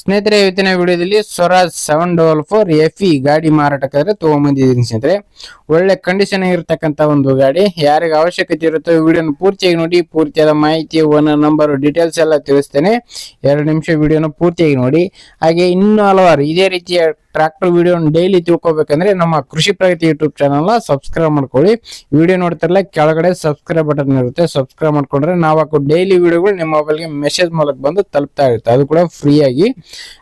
ಸ್ನೇಹಿತರೆ, ಇವತ್ತಿನ ವಿಡಿಯೋದಲ್ಲಿ Swaraj seven double four F E ಗಾಡಿ ಮಾರಾಟಕ್ಕಾದ್ರೆ ತಗೊಂಬಂದಿದ್ದೀನಿ ಸ್ನೇಹಿತರೆ. ಒಳ್ಳೆ ಕಂಡೀಷನ್ ಆಗಿರ್ತಕ್ಕಂಥ ಒಂದು ಗಾಡಿ. ಯಾರಿಗೆ ಅವಶ್ಯಕತೆ ಇರುತ್ತೋ ವಿಡಿಯೋನ ಪೂರ್ತಿಯಾಗಿ ನೋಡಿ, ಪೂರ್ತಿಯಾದ ಮಾಹಿತಿ, ಓನರ್ ನಂಬರ್ ಡೀಟೇಲ್ಸ್ ಎಲ್ಲ ತಿಳಿಸ್ತೇನೆ. ಎರಡು ನಿಮಿಷ ವಿಡಿಯೋನ ಪೂರ್ತಿಯಾಗಿ ನೋಡಿ. ಹಾಗೆ ಇನ್ನೂ ಹಲವಾರು ಇದೇ ರೀತಿಯ ಟ್ರ್ಯಾಕ್ಟರ್ ವಿಡಿಯೋ ಡೈಲಿ ತಿಳ್ಕೊಬೇಕಂದ್ರೆ ನಮ್ಮ Krishi Pragati YouTube channel subscribe ಮಾಡ್ಕೊಳ್ಳಿ. ವಿಡಿಯೋ ನೋಡ್ತಾರಲ್ಲ, ಕೆಳಗಡೆ ಸಬ್ಸ್ಕ್ರೈಬ್ ಬಟನ್ ಇರುತ್ತೆ. ಸಬ್ಸ್ಕ್ರೈಬ್ ಮಾಡ್ಕೊಂಡ್ರೆ ನಾವು ಡೈಲಿ ವಿಡಿಯೋಗಳು ನಿಮ್ಮ ಮೊಬೈಲ್ಗೆ ಮೆಸೇಜ್ ಮೂಲಕ ಬಂದು ತಲುಪ್ತಾ ಇರುತ್ತೆ. ಅದು ಕೂಡ ಫ್ರೀಯಾಗಿ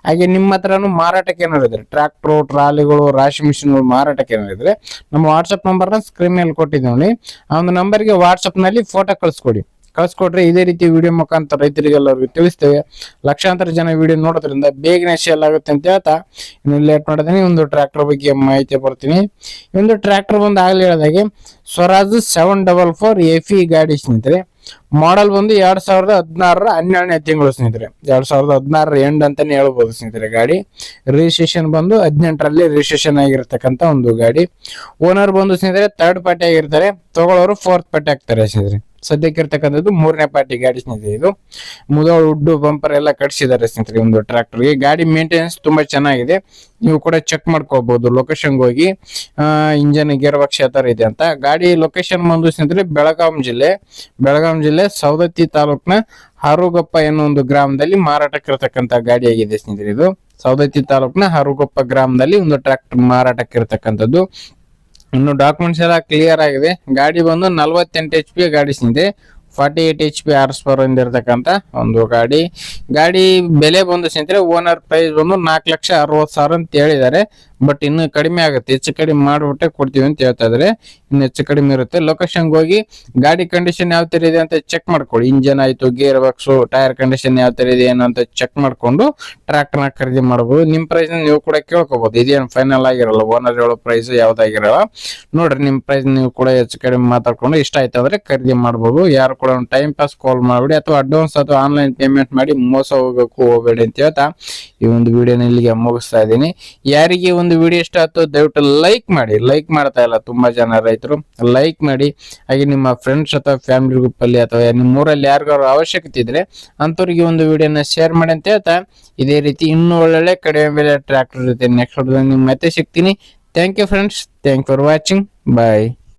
ಹಾಗೆ ನಿಮ್ಮ ಹತ್ರನು ಮಾರಾಟಕ್ಕೆ ಏನಾದ್ರು ಇದ್ರೆ ಟ್ರ್ಯಾಕ್ಟ್ರು ಟ್ರಾಲಿಗಳು, ರಾಶಿ ಮಿಷಿನ್ಗಳು ಮಾರಾಟಕ್ಕೆ ಏನಾರು ಇದ್ರೆ, ನಮ್ಮ ವಾಟ್ಸಪ್ ನಂಬರ್ನ ಸ್ಕ್ರೀನ್ ಮೇಲೆ ಕೊಟ್ಟಿದ್ದೀವಿ ನೋಡಿ. ಆ ಒಂದು ನಂಬರ್ಗೆ ವಾಟ್ಸಪ್ನಲ್ಲಿ ಫೋಟೋ ಕಳಿಸ್ಕೊಡಿ. ಕಳ್ಸ್ಕೊಟ್ರೆ ಇದೇ ರೀತಿ ವಿಡಿಯೋ ಮುಖಾಂತರ ರೈತರಿಗೆಲ್ಲರಿಗೂ ತಿಳಿಸ್ತೇವೆ. ಲಕ್ಷಾಂತರ ಜನ ವಿಡಿಯೋ ನೋಡೋದ್ರಿಂದ ಬೇಗನೆ ಸೇಲ್ ಆಗುತ್ತೆ ಅಂತ ಹೇಳ್ತಾ ಇನ್ನು ಲೇಟ್ ಮಾಡಿದ್ರೆ ಒಂದು ಟ್ರ್ಯಾಕ್ಟರ್ ಬಗ್ಗೆ ಮಾಹಿತಿ ಬರ್ತೀನಿ ಒಂದು ಟ್ರ್ಯಾಕ್ಟರ್ ಬಂದು ಆಗ್ಲಿ ಹೇಳಿದಾಗೆ, Swaraj seven double four F ಗಾಡಿ ಸ್ನೇಹಿತರೆ ಮಾಡೆಲ್ ಬಂದು ಎರಡ್ ಸಾವಿರದ ಹದಿನಾರರ ಹನ್ನೆರಡನೇ ತಿಂಗಳು ಸ್ನೇಹಿತರೆ. ಎರಡ್ ಸಾವಿರದ ಹದಿನಾರರ ಎಂಡ್ ಅಂತಾನೆ ಹೇಳ್ಬೋದು ಸ್ನೇಹಿತರೆ ಗಾಡಿ. ರಿಜಿಸ್ಟ್ರೇಷನ್ ಬಂದು ಹದಿನೆಂಟರಲ್ಲಿ ರಿಜಿಸ್ಟ್ರೇಷನ್ ಆಗಿರ್ತಕ್ಕಂಥ ಒಂದು ಗಾಡಿ. ಓನರ್ ಬಂದು ಸ್ನೇಹಿತರೆ ಥರ್ಡ್ ಪಾರ್ಟಿ ಆಗಿರ್ತಾರೆ. ತಗೊಳ್ಳೋರು ಫೋರ್ತ್ ಪಾರ್ಟಿ ಆಗ್ತಾರೆ ಸ್ನೇಹಿತರೆ. ಸದ್ಯಕ್ಕೆ ಇರ್ತಕ್ಕಂಥದ್ದು ಮೂರನೇ ಪಾರ್ಟಿ ಗಾಡಿ ಸ್ನೇಹಿತರೆ ಇದು. ಮುದೋಳ್ ಉಡ್ಡು ಬಂಪರ್ ಎಲ್ಲ ಕಟ್ಸಿದ್ದಾರೆ ಸ್ನೇಹಿತರೆ ಒಂದು ಟ್ರ್ಯಾಕ್ಟರ್ಗೆ ಗಾಡಿ ಮೇಂಟೆನೆನ್ಸ್ ತುಂಬಾ ಚೆನ್ನಾಗಿದೆ. ನೀವು ಕೂಡ ಚೆಕ್ ಮಾಡ್ಕೋಬಹುದು ಲೊಕೇಶನ್ಗೆ ಹೋಗಿ. ಇಂಜನ್ ಗೇರ್ ಬಾಕ್ಸ್ ಯಾವ ಇದೆ ಅಂತ. ಗಾಡಿ ಲೊಕೇಶನ್ ಬಂದು ಸ್ನೇಹಿತರೆ ಬೆಳಗಾಂ ಜಿಲ್ಲೆ. ಬೆಳಗಾಂ ಜಿಲ್ಲೆ ಸವದತ್ತಿ ತಾಲೂಕ್ನ ಹಾರುಗೊಪ್ಪ ಅನ್ನೋ ಒಂದು ಗ್ರಾಮದಲ್ಲಿ ಮಾರಾಟಕ್ಕಿರತಕ್ಕಂತ ಗಾಡಿ ಆಗಿದೆ ಸ್ನೇಹಿತರೆ ಇದು. ಸವದತ್ತಿ ತಾಲೂಕ್ನ ಹಾರುಗೊಪ್ಪ ಗ್ರಾಮದಲ್ಲಿ ಒಂದು ಟ್ರ್ಯಾಕ್ಟರ್ ಮಾರಾಟಕ್ಕಿರತಕ್ಕಂಥದ್ದು ಇನ್ನು ಡಾಕ್ಯುಮೆಂಟ್ಸ್ ಎಲ್ಲ ಕ್ಲಿಯರ್ ಆಗಿದೆ. ಗಾಡಿ ಬಂದು ನಲವತ್ತೆಂಟು ಎಚ್ ಪಿ ಗಾಡಿ ಸಿಂದೆ forty eight H P horse power ಹೊಂದಿರತಕ್ಕಂತ ಒಂದು ಗಾಡಿ. ಗಾಡಿ ಬೆಲೆ ಬಂದು ಸ್ನೇಹಿತರೆ ಓನರ್ ಪ್ರೈಸ್ ಬಂದು ನಾಲ್ಕು ಲಕ್ಷ ಅರವತ್ತು ಸಾವಿರ ಅಂತ ಹೇಳಿದ್ದಾರೆ. ಬಟ್ ಇನ್ನು ಕಡಿಮೆ ಆಗುತ್ತೆ. ಹೆಚ್ಚು ಕಡಿಮೆ ಮಾಡಿಬಿಟ್ಟೆ ಕೊಡ್ತೀವಿ ಅಂತ ಹೇಳ್ತಾ ಇದ್ರೆ ಇನ್ನು ಹೆಚ್ಚು ಕಡಿಮೆ ಇರುತ್ತೆ. ಲೊಕೇಶನ್ಗೆ ಹೋಗಿ ಗಾಡಿ ಕಂಡೀಷನ್ ಯಾವ ತರ ಇದೆ ಅಂತ ಚೆಕ್ ಮಾಡ್ಕೊಳ್ಳಿ. ಇಂಜನ್ ಆಯಿತು ಗೇರ್ ಬಾಕ್ಸು ಟೈರ್ ಕಂಡೀಷನ್ ಯಾವ ತರ ಇದೆ ಏನು ಅಂತ ಚೆಕ್ ಮಾಡ್ಕೊಂಡು ಟ್ರ್ಯಾಕ್ಟರ್ನ ಖರೀದಿ ಮಾಡಬಹುದು ನಿಮ್ಮ ಪ್ರೈಸ್ ನೀವು ಕೂಡ ಕೇಳ್ಕೊಬೋದು. ಇದೇನು ಫೈನಲ್ ಆಗಿರಲ್ಲ? ಓನರ್ ಹೇಳೋ ಪ್ರೈಸ್ ಯಾವುದಾಗಿರಲ್ಲ? ನೋಡ್ರಿ, ನಿಮ್ಮ ಪ್ರೈಸ್ ನೀವು ಕೂಡ ಹೆಚ್ಚು ಕಡಿಮೆ ಮಾತಾಡ್ಕೊಂಡು ಇಷ್ಟ ಆಯ್ತು ಅಂದ್ರೆ ಖರೀದಿ ಮಾಡಬಹುದು ಯಾರು ಕೂಡ ಟೈಮ್ ಪಾಸ್ ಕಾಲ್ ಮಾಡಬೇಡಿ ಅಥವಾ ಅಡ್ವಾನ್ಸ್ ಅಥವಾ ಆನ್ಲೈನ್ ಪೇಮೆಂಟ್ ಮಾಡಿ ಮೋಸ ಹೋಗಬೇಕು ಹೋಗಬೇಡಿ ಅಂತ ಹೇಳ್ತಾ ಈ ಒಂದು ವಿಡಿಯೋನ ಇಲ್ಲಿಗೆ ಮುಗಿಸ್ತಾ ಇದ್ದೀನಿ. ಯಾರಿಗೆ ಒಂದು ವಿಡಿಯೋ ಇಷ್ಟ ಆಯ್ತು, ದಯವಿಟ್ಟು ಲೈಕ್ ಮಾಡಿ. ಲೈಕ್ ಮಾಡ್ತಾ ಇಲ್ಲ ತುಂಬಾ ಜನ ರೈತರು. ಲೈಕ್ ಮಾಡಿ. ಹಾಗೆ ನಿಮ್ಮ ಫ್ರೆಂಡ್ಸ್ ಅಥವಾ ಫ್ಯಾಮಿಲಿ ಗ್ರೂಪ್ ಅಲ್ಲಿ ಅಥವಾ ನಿಮ್ಮ ಊರಲ್ಲಿ ಯಾರಿಗಾರು ಅವಶ್ಯಕತೆ ಇದ್ರೆ ಅಂಥವ್ರಿಗೆ ಒಂದು ವಿಡಿಯೋನ ಶೇರ್ ಮಾಡಿ ಅಂತ ಹೇಳ್ತಾ, ಇದೇ ರೀತಿ ಇನ್ನೂ ಒಳ್ಳೊಳ್ಳೆ ಕಡಿಮೆ ಬೆಲೆ ಟ್ರ್ಯಾಕ್ಟರ್ ಇರುತ್ತೆ ನೆಕ್ಸ್ಟ್ ನಿಮ್ಮ ಮತ್ತೆ ಸಿಗ್ತೀನಿ. Thank you friends thank for watching bye